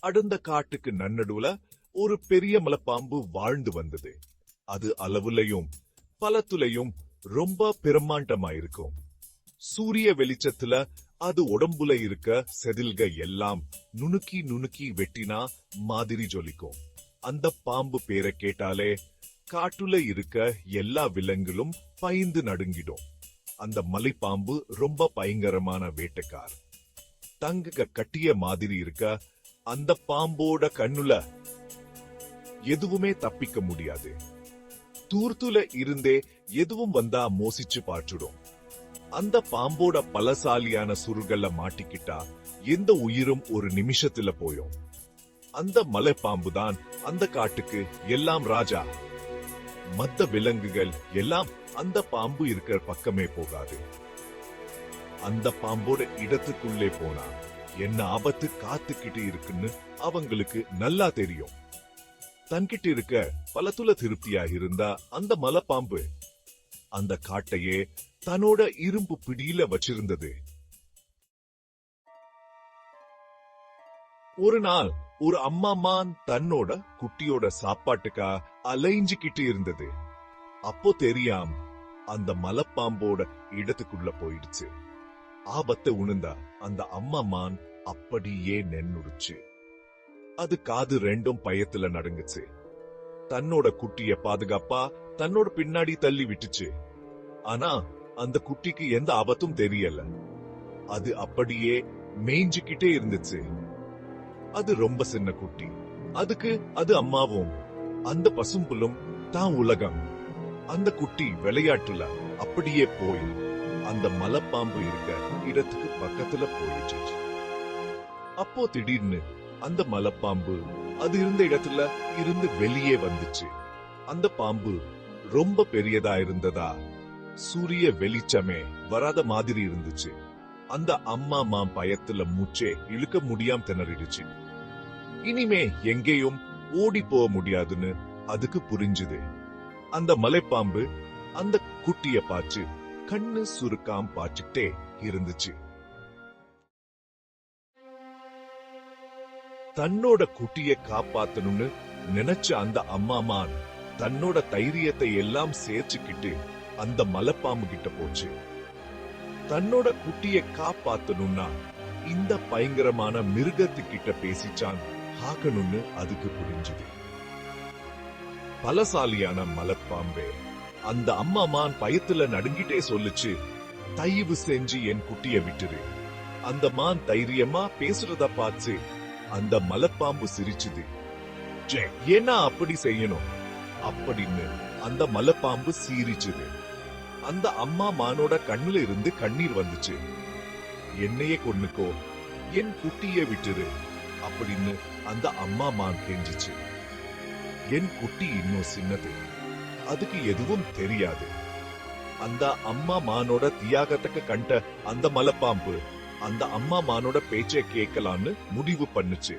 அடர்ந்த காட்டுக்கு நன்னடுவுல ஒரு பெரிய மலைப்பாம்பு வாழ்ந்து வந்தது. அது அளவுலையும் பலத்துலையும் ரொம்ப பிரம்மாண்டமா இருக்கும் சூரிய வெளிச்சத்துல அது உடம்புல இருக்க செதில்க எல்லாம் நுணுக்கி நுணுக்கி வெட்டினா மாதிரி ஜொலிக்கும். அந்த பாம்பு பேரை கேட்டாலே காட்டுல இருக்க எல்லா விலங்குகளும் பயந்து நடுங்கிடும். அந்த மலைப்பாம்பு ரொம்ப பயங்கரமான வேட்டைக்கார். தங்க கட்டிய மாதிரி இருக்க அந்த பாம்போட கண்ணுல எதுவுமே தப்பிக்க முடியாது. தூர்த்துல இருந்தே எதுவும் வந்தா மோசிச்சு பார்த்துடும் அந்த பாம்போட பலசாலியான சுருகல்ல மாட்டிக்கிட்டா எந்த உயிரும் ஒரு நிமிஷத்துல போயும். அந்த மலைப்பாம்பு தான் அந்த காட்டுக்கு எல்லாம் ராஜா. மத்த விலங்குகள் எல்லாம் அந்த பாம்பு இருக்கிற பக்கமே போகாது. அந்த பாம்போட இடத்துக்குள்ளே போனா என்ன ஆபத்து காத்துக்கிட்டு இருக்குன்னு அவங்களுக்கு நல்லா தெரியும். தன்கிட்ட இருக்க பலத்துல திருப்தியா இருந்தா அந்த மலைப்பாம்பு. அந்த காட்டையே தன்னோட இரும்பு பிடியில வச்சிருந்தது. ஒரு நாள் ஒரு அம்மா மான் தன்னோட குட்டியோட சாப்பாட்டுக்கா அலைஞ்சுக்கிட்டு இருந்தது. அப்போ தெரியாம் அந்த மலைப்பாம்போட இடத்துக்குள்ள போயிடுச்சு. ஆபத்தை உணர்ந்தா அந்த அம்மா மான் அப்படியே நென்னுடுச்சு. அது காது ரெண்டும் பயத்துல நடுங்குச்சு. தன்னோட குட்டிய பாதுகாப்பா தன்னோட பின்னாடி தள்ளி விட்டுச்சு. ஆனா அந்த குட்டிக்கு எந்த ஆபத்தும் தெரியல. அது அப்படியே மேய்ஞ்சுக்கிட்டே இருந்துச்சு. அது ரொம்ப சின்ன குட்டி. அதுக்கு அது அம்மாவும் அந்த பசும்புலும் தான் உலகம். அந்த குட்டி விளையாட்டுல அப்படியே போய் அந்த மலைப்பாம்பு இருக்க இடத்துக்கு பக்கத்துல போயிடுச்சு. அப்போ திடீர்னு அந்த மலைப்பாம்பு அது இருந்த இடத்துல இருந்து வெளியே வந்துச்சு. அந்த பாம்பு ரொம்ப பெரியதா இருந்ததா சூரிய வெளிச்சமே வராத மாதிரி இருந்துச்சு. அந்த அம்மா மா பயத்துல மூச்சே இழுக்க முடியாம திணறிடுச்சு. இனிமே எங்கேயும் ஓடி போக முடியாதுன்னு அதுக்கு புரிஞ்சுது. அந்த மலைப்பாம்பு அந்த குட்டிய பாச்சு கண்ணு சுருக்காம பாச்சுட்டே இருந்துச்சு. தன்னோட குட்டிய காப்பாத்தணும்னு நினைச்ச அந்த அம்மாமான் தன்னோட தைரியத்தை எல்லாம் சேர்ச்சுக்கிட்டு அந்த மலைப்பாம்பு கிட்ட போச்சு. தன்னோட குட்டிய காப்பாத்தணும்னா இந்த பயங்கரமான மிருகத்துக்கிட்ட பேசிச்சான் ஆகணும்னு அதுக்கு புரிஞ்சுது. பலசாலியான மலப்பாம்பே. அந்த அம்மா மான் பயத்துல நடுங்கிட்டே சொல்லுச்சு தயவு செஞ்சு என் குட்டிய விட்டுரு அந்த மான் தைரியமா பேசுறத பார்த்து அந்த மலப்பாம்பு சிரிச்சுது. "ச்சே, ஏன்னா அப்படி செய்யணும்? அப்படின்னு அந்த மலப்பாம்பு சீரிச்சுது. அந்த அம்மா மானோட கண்ணுல இருந்து கண்ணீர் வந்துச்சு. என்னையே கொன்னுக்கோ என் குட்டிய விட்டுரு அப்படின்னு அந்த அம்மா மான் கெஞ்சிச்சு. என் குட்டி இன்னும் சின்னது. அதுக்கு எதுவும் தெரியாது. அந்த அம்மா மானோட தியாகத்துக்கு கண்ட அந்த மலைப்பாம்பு அந்த அம்மா மானோட பேச்சை கேட்கலான்னு முடிவு பண்ணுச்சு.